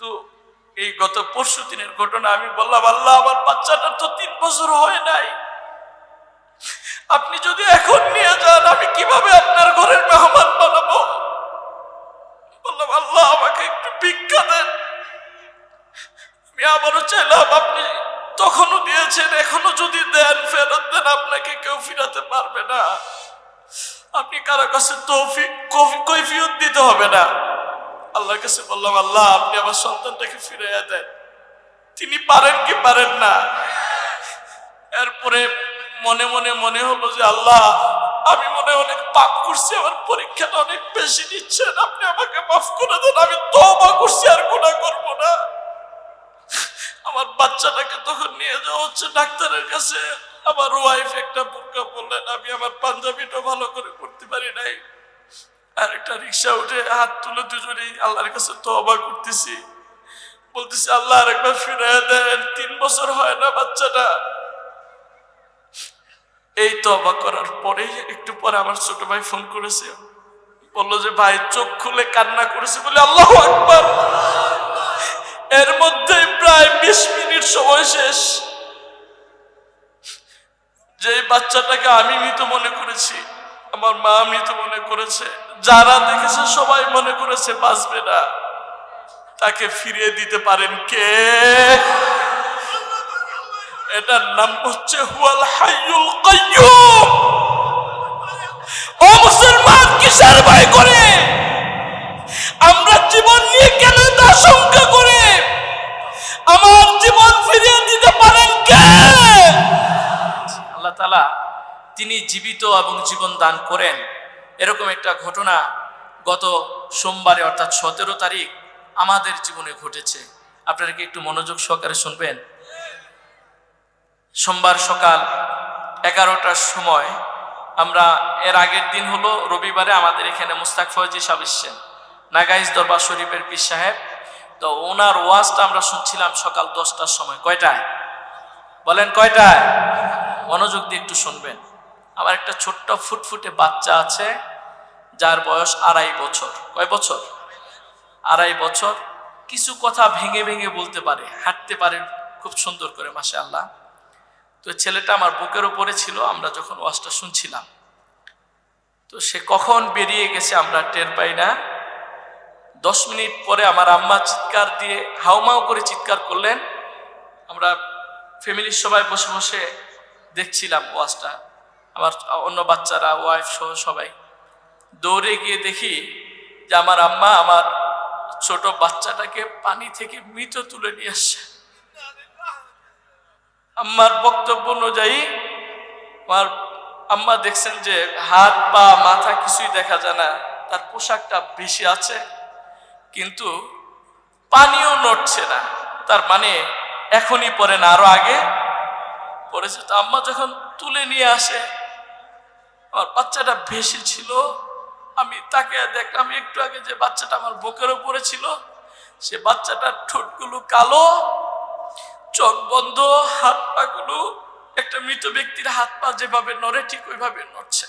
কিন্তু এই গত পরশু দিনের ঘটনা আমি বললাম, আল্লাহ, আমার বাচ্চাটার তো তিন বছর হয় নাই। আপনি যদি এখন নিয়ে যান, আমি কীভাবে আপনার ঘরের মেহমান বানাবো? বললাম, আল্লাহ, আমাকে একটু ভিক্ষা দেন। আমি আবারও চাইলাম, আপনি তখনও দিয়েছেন এখনও যদি দেন, ফেরত দেন, আপনাকে কেউ ফিরাতে পারবে না। আপনি কারও কাছে তৌফিক, কফি- কৈফিয়ত দিতে হবে না। আল্লাহর কাছে বললাম, আল্লাহ, আপনি আমার সন্তানটাকে ফিরাইয়া দেন। তিনি পারেন কি পারেন না? এরপরে মনে মনে মনে হলো যে, আল্লাহ, আমি মনে অনেক পাপ করছি, আমার পরীক্ষাটা অনেক বেশি নিচ্ছেন। আপনি আমাকে মাফ করে দেন, আমি তওবা করছি, আর গুনাহ করব না। আমার বাচ্চাটাকে তখন নিয়ে যাওয়া হচ্ছে ডাক্তারের কাছে। আমার ওয়াইফ একটা বোরকা বললেন, আমি আমার পাঞ্জাবিটা ভালো করে করতে পারি নাই। আর একটা রিক্সা উঠে হাত তুলে দুজনেই আল্লাহর কাছে তওবা করতেছি। বলতেছি, আল্লাহ আরেকবার ফিরে দেন, তিন বছর হয় না বাচ্চাটা। এই তবা করার পরে একটু পরে আমার ছোট ভাই ফোন করেছে। বলল যে, ভাই, চোখ খুলে কান্না করেছে বলে আল্লাহ আকবার। এর মধ্যে প্রায় বিশ মিনিট সময় শেষ। যে বাচ্চাটাকে আমি মৃত মনে করেছি আমার মা মৃত মনে করেছে। যারা দেখেছে সবাই মনে করেছে বাঁচবে না। তাকে ফিরিয়ে দিতে পারেন কে? এটার নাম হচ্ছে হুয়াল হাইয়ুল কাইয়ুম। ও মুসলমান, কিসের ভয় করে? আমরা জীবন নিয়ে কেন আশঙ্কা করে? আমার জীবন ফিরিয়ে দিতে পারেন কে? আল্লাহ তালা তিনি জীবিত এবং জীবন দান করেন। এরকম একটা ঘটনা গত সোমবারে, অর্থাৎ সতেরো তারিখ, আমাদের জীবনে ঘটেছে। আপনারা কি একটু মনোযোগ সহকারে শুনবেন? সোমবার সকাল এগারোটার সময় আমরা, এর আগের দিন হলো রবিবারে আমাদের এখানে মুস্তাক ফয়জি সাহেব এসছেন। নাগাইজ দরবার শরীফের পীর সাহেব। তো ওনার ওয়াজটা আমরা শুনছিলাম সকাল দশটার সময়। কয়টায়? বলেন কয়টায়? মনোযোগ দিয়ে একটু শুনবেন। আমার একটা ছোট্ট ফুটফুটে বাচ্চা আছে, যার বয়স আড়াই বছর। কয় বছর? আড়াই বছর। কিছু কথা ভেঙে ভেঙে বলতে পারে, হাঁটতে পারে খুব সুন্দর করে মাসে আল্লাহ তো ছেলেটা আমার বুকের ওপরে ছিল, আমরা যখন ওয়াজটা শুনছিলাম। তো সে কখন বেরিয়ে গেছে আমরা টের পাই না। দশ মিনিট পরে আমার আম্মা চিৎকার দিয়ে হাউমাউ করে চিৎকার করলেন। আমরা ফ্যামিলির সবাই বসে বসে দেখছিলাম ওয়াজটা। আমার অন্য বাচ্চারা ওয়াইফ সহ সবাই। দৌড়ে গিয়ে দেখি যে আমার আম্মা আমার ছোট বাচ্চাটাকে পানি থেকে মৃত তুলে নিয়ে আসছে। আম্মার বক্তব্য অনুযায়ী আমার আম্মা দেখছেন যে হাত, পা, মাথা কিছুই দেখা যায় না, তার পোশাকটা বেশি আছে, কিন্তু পানিও নড়ছে না। তার মানে এখনই পরে না, আরও আগে পড়েছে। তো আম্মা যখন তুলে নিয়ে আসে আমার বাচ্চাটা ভেসে ছিল। আমি তাকে দেখলাম, একটু আগে যে বাচ্চাটা আমার বুকের উপরে ছিল, সে বাচ্চাটার ঠোঁটগুলো কালো, চোখ বন্ধ হাত পা গুলো একটা মৃত ব্যক্তির হাত পা যেভাবে নড়ে, ঠিক ওইভাবে নড়ছে।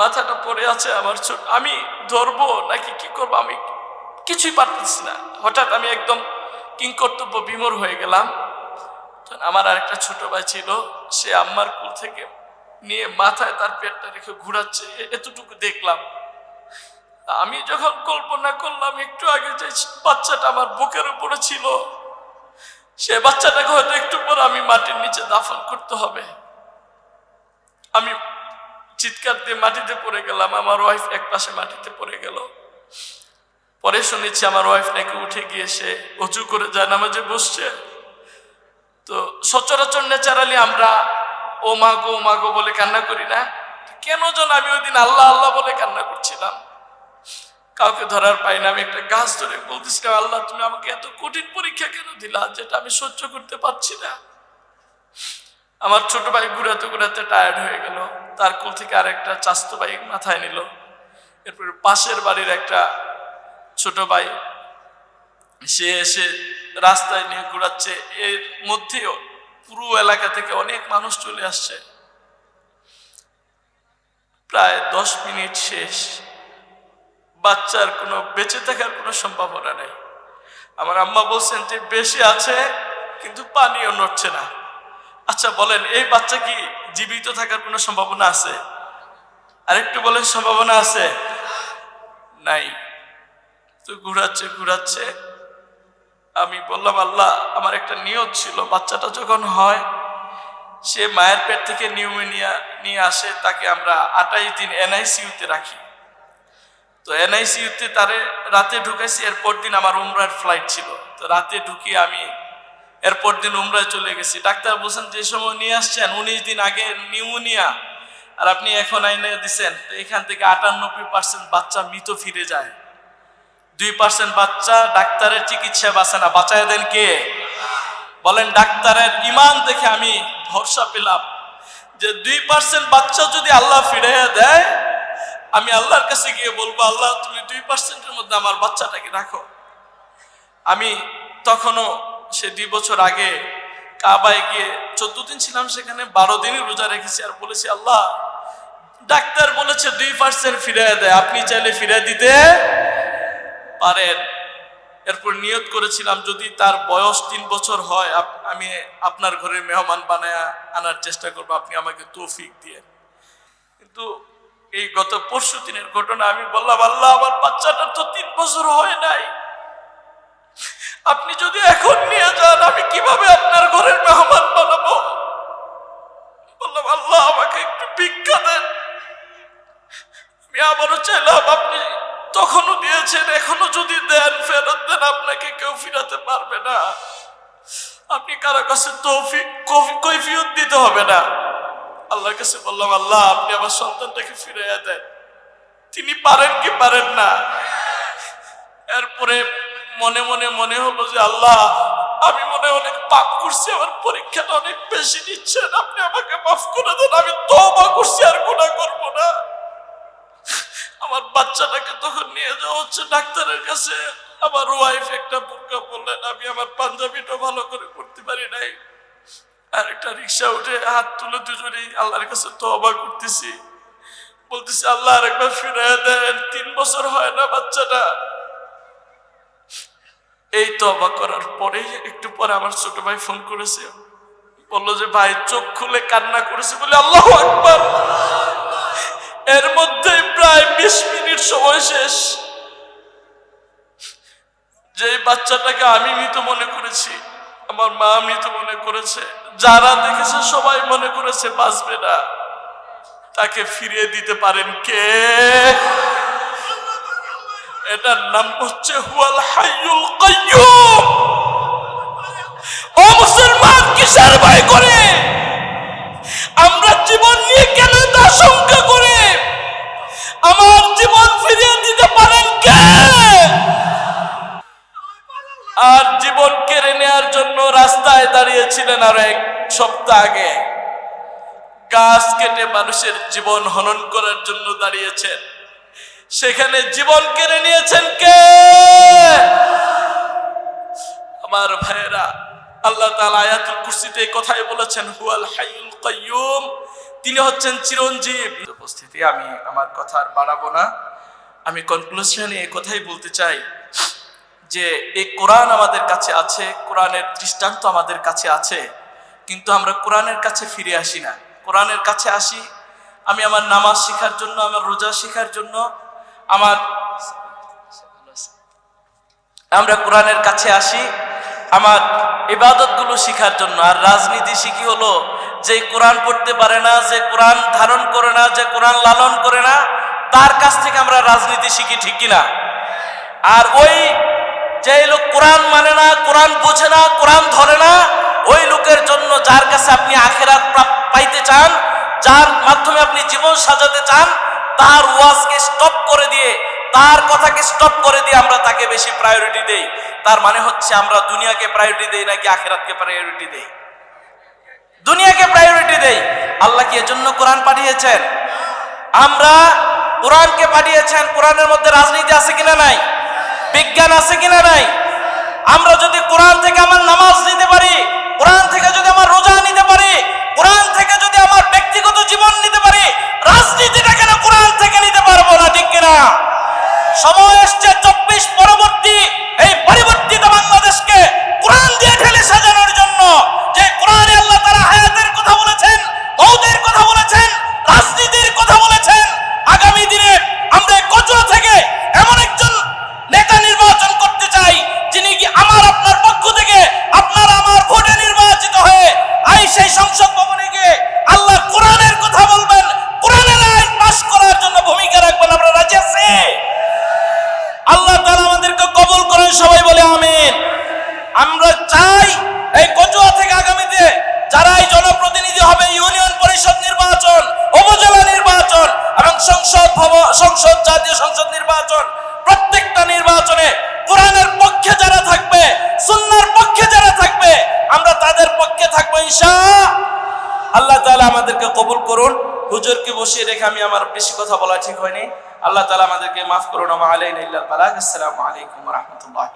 মাথাটা পড়ে আছে আমার ছোট আমি ধরবো নাকি কি করব, আমি কিছুই পারতেছি না। হঠাৎ আমি একদম কিংকর্তব্য বিমর হয়ে গেলাম। আমার আর একটা ছোট ভাই ছিল, সে আম্মার কুল থেকে নিয়ে মাথায় তার পেটটা রেখে ঘুরাচ্ছে এতটুকু দেখলাম। আমি যখন কল্পনা করলাম, একটু আগে যে বাচ্চাটা আমার বুকের উপরে ছিল, সে বাচ্চাটাকে হয়তো একটু পর আমি মাটির নিচে দাফন করতে হবে। আমি চিৎকার দিয়ে মাটিতে পড়ে গেলাম, আমার ওয়াইফ এক পাশে মাটিতে পড়ে গেল। পরে শুনেছি আমার ওয়াইফ নাকি উঠে গিয়ে সে উঁচু করে যায়, নামাজে বসছে। তো সচরাচর ন্যাচারালি আমরা ও মাগো ও মাগো বলে কান্না করি না। কেন যেন আমি ওই দিন আল্লাহ আল্লাহ বলে কান্না করছিলাম। কাউকে ধরার পাই না, আমি একটা গাছ ধরে বলতেছিলাম, আল্লাহ, তুমি আমাকে এত কঠিন পরীক্ষা কেন দিলা যেটা আমি সহ্য করতে পারছি না? আমার ছোট ভাই ঘুরাতে ঘুরাতে টায়ার্ড হয়ে গেল। তার কোল থেকে আরেকটা চাস্তো ভাই মাথায় নিল। এরপরে পাশের বাড়ির একটা ছোট ভাই, সে এসে রাস্তায় নিয়ে ঘুরাচ্ছে। এর মধ্যেও পুরো এলাকা থেকে অনেক মানুষ চলে আসছে। প্রায় দশ মিনিট শেষ। বাচ্চার কোনো, বেঁচে থাকার কোনো সম্ভাবনা নেই। আমার আম্মা বলছেন যে, বেশি আছে, কিন্তু পানিও নড়ছে না। আচ্ছা বলেন, এই বাচ্চা কি জীবিত থাকার কোনো সম্ভাবনা আছে? আরেকটু বলেন, সম্ভাবনা আছে? নাই। তো ঘুরাচ্ছে ঘুরাচ্ছে। আমি বললাম, আল্লাহ, আমার একটা নিয়ত ছিল। বাচ্চাটা যখন হয়, সে মায়ের পেট থেকে নিউমোনিয়া নিয়ে আসে, তাকে আমরা আটাইশ দিন এনআইসিউতে রাখি। তো এনআইসিউতে তারে রাতে ঢুকেছি এরপর দিন আমার উমরার ফ্লাইট ছিল। তো রাতে ঢুকিয়ে আমি, এরপর দিন উমরায় চলে গেছি। ডাক্তার বলছেন, যে সময় নিয়ে আসছেন, উনিশ দিন আগে নিউমোনিয়া, আর আপনি এখন আইনে দিচ্ছেন তো এখান থেকে আটানব্বই পার্সেন্ট বাচ্চা মৃত ফিরে যায়। দুই পার্সেন্ট বাচ্চা, ডাক্তারের চিকিৎসা বাঁচে না। বাঁচায় দেন কে? বলেন, ডাক্তারের ইমান দেখে আমি ভরসা পেলাম যে দুই পার্সেন্ট বাচ্চা যদি আল্লাহ ফিরাইয়া দেয়, আমি আল্লাহর কাছে গিয়ে বলব, আল্লাহ, তুমি দুই পার্সেন্টের মধ্যে আমার বাচ্চাটাকে রাখো। আমি তখনও সে দুই বছর আগে কাবায় গিয়ে চোদ্দ দিন ছিলাম সেখানে বারো দিনই রোজা রেখেছি আর বলেছি, আল্লাহ, ডাক্তার বলেছে দুই পার্সেন্ট ফিরাইয়া দেয়। আপনি চাইলে ফিরাই দিতে পারেন। এরপর নিয়ত করেছিলাম, যদি তার বয়স তিন বছর হয় আমি আপনার ঘরে মেহমান বানায় আনার চেষ্টা করব, আপনি আমাকে তৌফিক দিয়ে কিন্তু এই গত পরশু দিনের ঘটনা, আমি বললাম, আল্লাহ, আমার বাচ্চাটা তো তিন বছর হয় নাই। আপনি যদি এখন নিয়ে দিয়েছেন এখনও যদি দেন, ফেরত দেন, আপনাকে কেউ ফিরাতে পারবে না। আপনি কারও কাছে কৈফিয়ত দিতে হবে না। আল্লাহর কাছে বললাম, আল্লাহ, আপনি আমার সন্তানটাকে ফিরাইয়া দেন। তিনি পারেন কি পারেন না? এরপরে মনে মনে মনে হলো যে, আল্লাহ, আমি মনে অনেক পাপ করছি, আমার পরীক্ষাটা অনেক বেশি নিচ্ছেন। আপনি আমাকে মাফ করে দেন, আমি তওবা করছি, আর গুনাহ করব না। আমার বাচ্চাটাকে তখন নিয়ে যাওয়া হচ্ছে ডাক্তারের কাছে। আমার ওয়াইফ একটা বোরকা বললেন, আমি আমার পাঞ্জাবিটা ভালো করে করতে পারি নাই। আর একটা রিক্সা উঠে হাত তুলে দুজনেই আল্লাহর কাছে তওবা করতেছি। বলতেছি, আল্লাহ আরেকবার ফিরে দেন, তিন বছর হয় না বাচ্চাটা। এই তবা করার পরে একটু পরে আমার ছোট ভাই ফোন করেছে। বলল যে, ভাই, চোখ খুলে কান্না করেছে বলে আল্লাহ আকবার। এর মধ্যে প্রায় বিশ মিনিট সময় শেষ। যে বাচ্চাটাকে আমি মৃত মনে করেছি, আমার মা মৃত মনে করেছে, যারা দেখেছে সবাই মনে করেছে বাঁচবে না। তাকে ফিরিয়ে দিতে পারেন কে? এটার নাম হচ্ছে হুয়াল হাইয়ুল কাইয়ুম। ও মুসলমান, কিসের ভয় করে? আমরা জীবন নিয়ে কেন আশঙ্কা করে? আমার জীবন ফিরিয়ে দিতে পারেন কে? আর জীবন কেড়ে নেয়ার জন্য রাস্তায় দাঁড়িয়েছিলেন আর এক সপ্তাহ আগে। গাছ কেটে মানুষের জীবন হনন করার জন্য দাঁড়িয়েছেন। সেখানে জীবন কেড়ে নিয়েছেন কে? আমার ভাইয়েরা, আল্লাহ তাআলা আয়াতুল কুরসিতে কথাই বলেছেন, হুয়াল হাইয়ুল কাইয়ুম। তিনি হচ্ছেন চিরঞ্জীব। উপস্থিতি আমি আমার কথা আর বাড়াবো না। আমি কনক্লুশনে কথাই বলতে চাই যে, এই কোরআন আমাদের কাছে আছে, কোরআনের দৃষ্টান্ত আমাদের কাছে আছে, কিন্তু আমরা কোরআনের কাছে ফিরে আসি না। কোরআনের কাছে আসি, আমি আমার নামাজ শেখার জন্য, আমার রোজা শেখার জন্য, আমার আমরা কোরআনের কাছে আসি আমার ইবাদতগুলো শিখার জন্য। আর রাজনীতি শিখি হলো যে কোরআন পড়তে পারে না, যে কোরআন ধারণ করে না, যে কোরআন লালন করে না, তার কাছ থেকে আমরা রাজনীতি শিখি, ঠিক কিনা? আর ওই যে লোক কোরআন মানে না, কোরআন বোঝে না, কোরআন ধরে না, ওই লোকের জন্য যার কাছে আপনি আখেরাত পাইতে চান, যার মাধ্যমে আপনি জীবন সাজাতে চান, তার ওয়াজকে স্টপ করে দিয়ে তার কথাকে স্টপ করে দিয়ে আমরা তাকে বেশি প্রায়োরিটি দেই। তার মানে হচ্ছে আমরা দুনিয়াকে প্রায়োরিটি দেই নাকি আখেরাতকে প্রায়োরিটি দেই? দুনিয়াকে প্রায়োরিটি দেই। আল্লাহ কি এজন্য কোরআন পাঠিয়েছেন? আমরা কোরআনকে পাঠিয়েছেন, কোরআনের মধ্যে রাজনীতি আছে কিনা নাই? বিজ্ঞান আছে কিনা নাই? আমরা যদি কোরআন থেকে আমার নামাজ নিতে পারি, কোরআন থেকে যদি আমার রোজা নিতে পারি, কোরআন থেকে যদি আমার ব্যক্তিগত জীবন নিতে পারি, রাজনীতিটা কেন কোরআন থেকে নিতে পারব না, ঠিক কিনা? সময় এসছে চব্বিশ পরবর্তী সংসদ, জাতীয় সংসদ নির্বাচন, প্রত্যেকটা নির্বাচনে কোরআনের পক্ষে যারা থাকবে সুন্নার পক্ষে যারা থাকবে, আমরা তাদের পক্ষে থাকব ঈশা আল্লাহ তালা আমাদেরকে কবুল করুন। হুজুরকে বসিয়ে রেখে আমি আমার বেশি কথা বলা ঠিক হয়নি। আল্লাহ তালা আমাদেরকে মাফ করুন। আমা আলাইনা ইল্লাল আসসালামু আলাইকুম রাহমাতুল্লাহ।